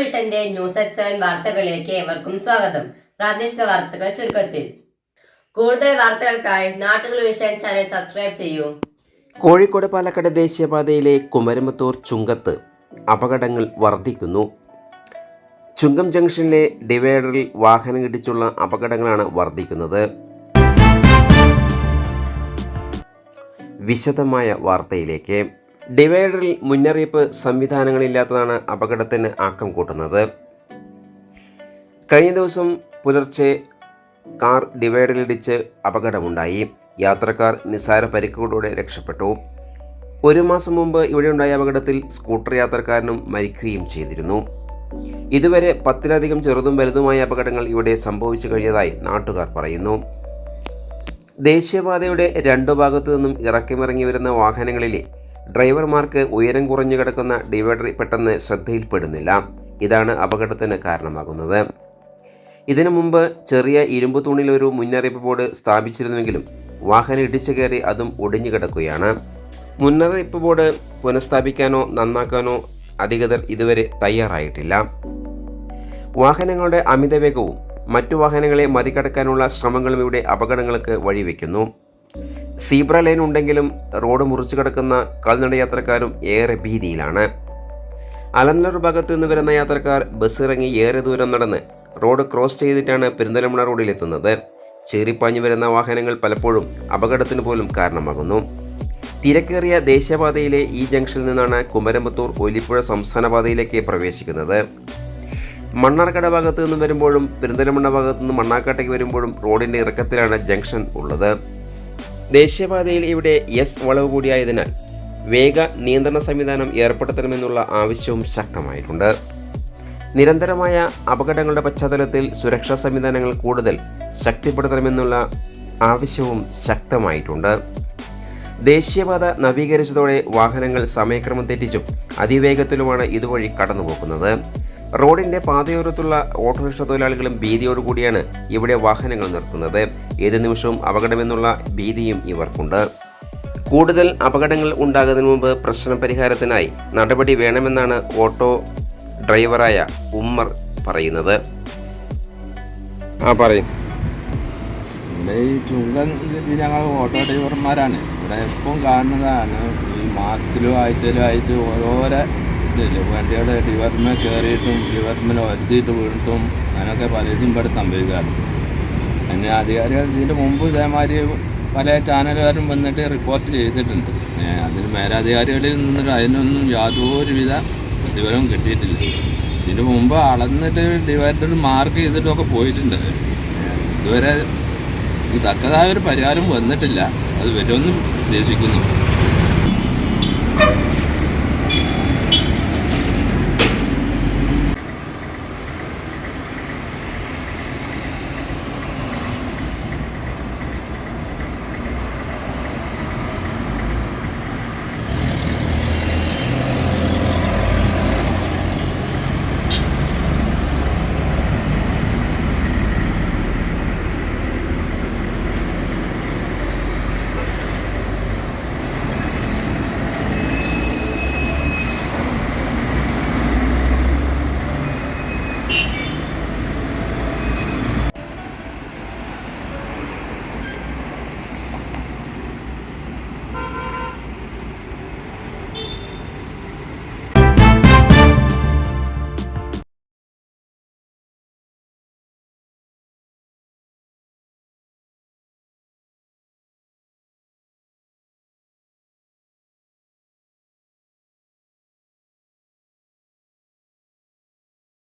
വിഷന്റെ news at seven വാർത്തകളിലേക്ക് ഏവർക്കും സ്വാഗതം. പ്രാദേശിക വാർത്തകൾ ചുരുക്കത്തിൽ. കൂടുതൽ വാർത്തകൾക്കായി നാട്ടുകൾ ചാനൽ സബ്സ്ക്രൈബ് ചെയ്യൂ. കോഴിക്കോട് പാലക്കാട് ദേശീയപാതയിലെ കുമരമത്തൂർ ചുങ്കത്ത് അപകടങ്ങൾ വർദ്ധിക്കുന്നു. ചുങ്കം ജംഗ്ഷനിലെ ഡിവൈഡറിൽ വാഹനം ഇടിച്ചുള്ള അപകടങ്ങളാണ് വർദ്ധിക്കുന്നത്. വിശദമായ വാർത്തയിലേക്ക്. ഡിവൈഡറിൽ മുന്നറിയിപ്പ് സംവിധാനങ്ങളില്ലാത്തതാണ് അപകടത്തിന് ആക്കം കൂട്ടുന്നത്. കഴിഞ്ഞ ദിവസം പുലർച്ചെ കാർ ഡിവൈഡറിലിടിച്ച് അപകടമുണ്ടായി. യാത്രക്കാർ നിസ്സാര പരിക്കുകളോടെ രക്ഷപ്പെട്ടു. ഒരു മാസം മുമ്പ് ഇവിടെ ഇവിടെയുണ്ടായ അപകടത്തിൽ സ്കൂട്ടർ യാത്രക്കാരനും മരിക്കുകയും ചെയ്തിരുന്നു. ഇതുവരെ പത്തിലധികം ചെറുതും വലുതുമായ അപകടങ്ങൾ ഇവിടെ സംഭവിച്ചു കഴിഞ്ഞതായി നാട്ടുകാർ പറയുന്നു. ദേശീയപാതയുടെ രണ്ടു ഭാഗത്തു നിന്നും ഇറക്കിമിറങ്ങി വരുന്ന വാഹനങ്ങളിലെ ഡ്രൈവർമാർക്ക് ഉയരം കുറഞ്ഞു കിടക്കുന്ന ഡിവൈഡർ പെട്ടെന്ന് ശ്രദ്ധയിൽപ്പെടുന്നില്ല. ഇതാണ് അപകടത്തിന് കാരണമാകുന്നത്. ഇതിനു മുമ്പ് ചെറിയ ഇരുമ്പ് തൂണിൽ ഒരു മുന്നറിയിപ്പ് ബോർഡ് സ്ഥാപിച്ചിരുന്നുവെങ്കിലും വാഹനം ഇടിച്ചു കയറി അതും ഒടിഞ്ഞു കിടക്കുകയാണ്. മുന്നറിയിപ്പ് ബോർഡ് പുനഃസ്ഥാപിക്കാനോ നന്നാക്കാനോ അധികൃതർ ഇതുവരെ തയ്യാറായിട്ടില്ല. വാഹനങ്ങളുടെ അമിതവേഗവും മറ്റു വാഹനങ്ങളെ മറികടക്കാനുള്ള ശ്രമങ്ങളും ഇവിടെ അപകടങ്ങൾക്ക് വഴിവെക്കുന്നു. സീബ്ര ലൈൻ ഉണ്ടെങ്കിലും റോഡ് മുറിച്ചു കിടക്കുന്ന കാൽനട യാത്രക്കാരും ഏറെ ഭീതിയിലാണ്. അലനല്ലൂർ ഭാഗത്ത് നിന്ന് വരുന്ന യാത്രക്കാർ ബസ് ഇറങ്ങി ഏറെ ദൂരം നടന്ന് റോഡ് ക്രോസ് ചെയ്തിട്ടാണ് പെരിന്തൽമണ്ണ റോഡിലെത്തുന്നത് ചീറിപ്പാഞ്ഞു വരുന്ന വാഹനങ്ങൾ പലപ്പോഴും അപകടത്തിന് പോലും കാരണമാകുന്നു. തിരക്കേറിയ ദേശീയപാതയിലെ ഈ ജംഗ്ഷനിൽ നിന്നാണ് കുമരമ്പത്തൂർ ഒലിപ്പുഴ സംസ്ഥാന പാതയിലേക്ക് പ്രവേശിക്കുന്നത്. മണ്ണാർക്കട ഭാഗത്ത് നിന്ന് വരുമ്പോഴും പെരിന്തൽമണ്ണ ഭാഗത്തുനിന്ന് മണ്ണാക്കാട്ടേക്ക് വരുമ്പോഴും റോഡിന്റെ ഇറക്കത്തിലാണ് ജംഗ്ഷൻ ഉള്ളത്. ദേശീയപാതയിൽ ഇവിടെ എസ് വളവ് കൂടിയായതിനാൽ വേഗ നിയന്ത്രണ സംവിധാനം ഏർപ്പെടുത്തണമെന്നുള്ള ആവശ്യവും ശക്തമായിട്ടുണ്ട്. നിരന്തരമായ അപകടങ്ങളുടെ പശ്ചാത്തലത്തിൽ സുരക്ഷാ സംവിധാനങ്ങൾ കൂടുതൽ ശക്തിപ്പെടുത്തണമെന്നുള്ള ആവശ്യവും ശക്തമായിട്ടുണ്ട്. ദേശീയപാത നവീകരിച്ചതോടെ വാഹനങ്ങൾ സമയക്രമം തെറ്റിച്ചും അതിവേഗത്തിലുമാണ് ഇതുവഴി കടന്നുപോകുന്നത്. റോഡിന്റെ പാതയോരത്തുള്ള ഓട്ടോറിക്ഷ തൊഴിലാളികളും ഭീതിയോടുകൂടിയാണ് ഇവിടെ വാഹനങ്ങൾ നിർത്തുന്നത്. ഏത് നിമിഷവും അപകടമെന്നുള്ള ഭീതിയും ഇവർക്കുണ്ട്. കൂടുതൽ അപകടങ്ങൾ ഉണ്ടാകുന്നതിന് മുമ്പ് പ്രശ്ന പരിഹാരത്തിനായി നടപടി വേണമെന്നാണ് ഓട്ടോ ഡ്രൈവറായ ഉമ്മർ പറയുന്നത്. ആ പറയും. ഇവിടെ ഈ ചുങ്കൻ ഞങ്ങൾ ഓട്ടോ ഡ്രൈവർമാരാണ്. ഇവിടെ എപ്പം കാണുന്നതാണ് ഈ മാസത്തിലും ആഴ്ചയിലും ആയിട്ട് ഓരോരോ ഇതില്ല? വണ്ടിയുടെ ഡിവർമ കയറിയിട്ടും ഡിവർമിൽ വരുത്തിയിട്ട് വീണിട്ടും അങ്ങനെയൊക്കെ പലതും ഇവിടെ സംഭവിക്കാറ് പിന്നെ അധികാരികൾ ഇതിന്റെ മുമ്പ് ഇതേമാതിരി പല ചാനലുകാരും വന്നിട്ട് റിപ്പോർട്ട് ചെയ്തിട്ടുണ്ട്. അതിന് മേലധികാരികളിൽ നിന്നിട്ട് അതിനൊന്നും യാതൊരുവിധ പ്രതിഫലവും കിട്ടിയിട്ടില്ല. ഇതിന് മുമ്പ് അളന്നിട്ട് ഡിവൈഡർ മാർക്ക് ചെയ്തിട്ടൊക്കെ പോയിട്ടുണ്ട്. ഇതുവരെ ഇത് തക്കതായ ഒരു പരിഹാരം വന്നിട്ടില്ല. അത് വരുമെന്ന് ഉദ്ദേശിക്കുന്നു.